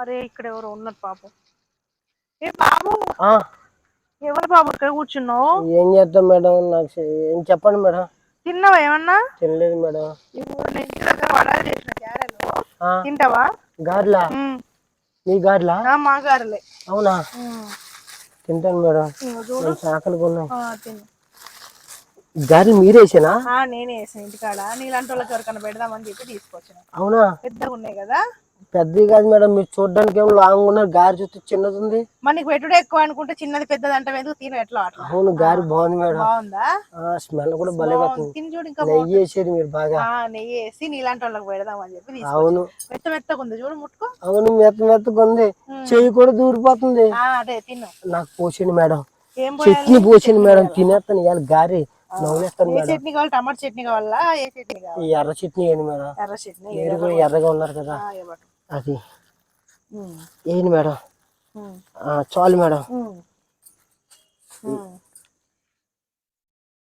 అరే ఇక్కడ ఎవరు ఉన్నారు పాపం. ఏ బాబు ఆ, ఎవరు బాబు ఇక్కడ కూర్చున్నావు? ఏం చేద్దాం మేడం? నాకు చె- ఏం చెప్పండి మేడం. తిన్నావా ఏమన్నా? తినలేదు మేడం. ఇప్పుడు నేను ఇంటి దగ్గర వడలు చేసిన గారెలు. ఆ, తింటావా? గారెలా? ఉమ్. మీ గారెలా? ఆ, మా గారెలే. అవునా? ఉమ్. తింటాను మేడం. ఇదిగో చూడు. నేను చాకలిగా ఉన్నాయి ఆ, తిను. గారెలు మీరేసానా ఆ, నేనే వేసాను ఇంటికాడ. నీలాంటి వాళ్ళకి ఎవరికైనా పెడదామని చెప్పి తీసుకొచ్చిన. అవునా? పెద్దగా ఉన్నాయి కదా? పెద్దది కాదు మేడం మీరు చూడడానికి ఏమో లాంగ్ ఉన్నారు గారి చూస్తే చిన్నది ఉంది. మరి నీకు పెట్టుడు ఎక్కువ అనుకుంటే చిన్నది పెద్దది అంటే ఎందుకు? తిను ఎట్లా అట్లా. అవును గారి బాగుంది మేడం. బాగుందా? స్మెల్ కూడా భలే తిని చూడు ఇంకా నెయ్యి వేసేది మీరు బాగా. నెయ్యి వేసి నీలాంటి వాళ్ళకి పెడదామని చెప్పి అవును. మెత్త మెత్తగా ఉంది చూడు ముట్టుకో. అవును మెత్త మెత్తగా ఉంది. చెయ్యి కూడా దూరిపోతుంది. అదే తిను. నాకు పోసింది మేడం. ఏం చట్నీ పోసింది మేడం తినేస్తాను ఇవాళ గారి. ఏ చట్నీ కావాలి? టమాటా చట్నీ కావాలా? ఏ చట్నీ కావాలి? ఈ ఎర్ర చట్నీ మేడం. ఎర్ర చట్నీ ఎర్రగా ఉన్నారు కదా. అది. వేయండి మేడం? చాలు మేడం.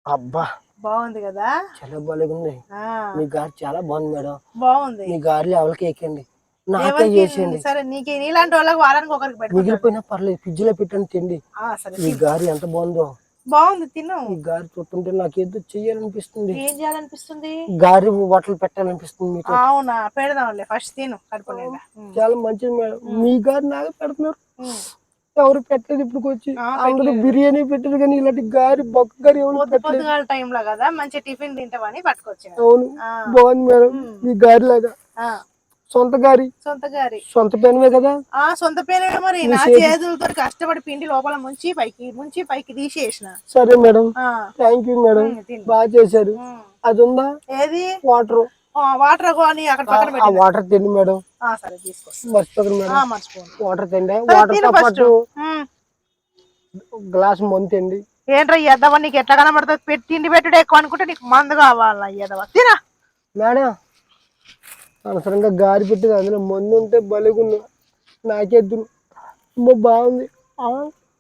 అబ్బా. బాగుంది కదా? చాలా బాగా ఉంది. ఆ. మీ గారి చాలా బాగుంది మేడం. బాగుంది. మీ గారెలు ఎవరికి ఎక్కండి. నాకే చేసేయండి. సరే నీకు. నీలాంటి వాళ్ళకి వారానికి ఒకరికి మిగిలిపోయినా పర్లేదు ఫ్రిడ్జ్లో పెట్టండి తిండి. ఈ గారి ఎంత బాగుందో. బాగుంది తిను గారి చూస్తుంటే నాకు ఏదో చెయ్యాలనిపిస్తుంది. ఏం చేయాలనిపిస్తుంది? గారి బట్టలు పెట్టాలనిపిస్తుంది మీకు. అవునా పెడదాంలే ఫస్ట్ తిను కడుపు నిండా ఉమ్, చాలా మంచిది మేడం. మీ గారి నాకు పెడుతున్నారు. ఎవరు పెట్టలేదు ఇప్పుడు వచ్చి. ఆ, అందరూ బిర్యానీ పెట్టారు కానీ ఇలాంటి గారి బొక్క గారి పొద్దుగాల టైంలో కదా మంచి టిఫిన్ తింటామని పట్టుకొచ్చిన అవును. బాగుంది మేడం. మీ గారి లాగా సొంత గారి? సొంత గారి. సొంత పెనమే కదా? ఆ సొంత పేరే మరి. నా చేతులతో కష్టపడి పిండి లోపల ముంచి పైకి ముంచి పైకి తీసేసిన. సరే మేడం. Thank you madam. బాగా చేశారు. అది ఉందా ఏది? వాటర్. ఆ, వాటర్ కొని అక్కడ పక్కన పెట్టి వాటర్ తిండి మేడం. ఆ, సరే తీసుకో. మర్చిపోకండి మేడం. వాటర్ తిండి? వాటర్తో పాటు. గ్లాస్ మందు తిండి. ఏంట్రా ఎద్దవా నీకు ఎట్లా కనబడుతుంది? పెట్టి తిండి పెట్టుడు ఎక్కువ అనుకుంటే నీకు మందు కావాలా ఎదవా తినా. మేడం అనవసరంగా గారి పెట్టింది. అందులో మందు ఉంటే బలిగున్నా నాకేద్దు అమ్మో బాగుంది.